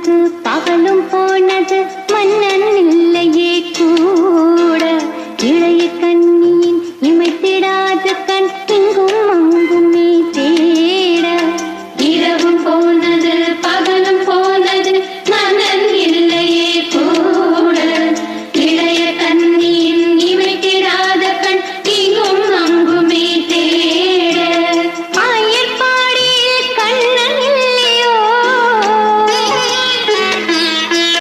போனது பகலும் போனது மன்ன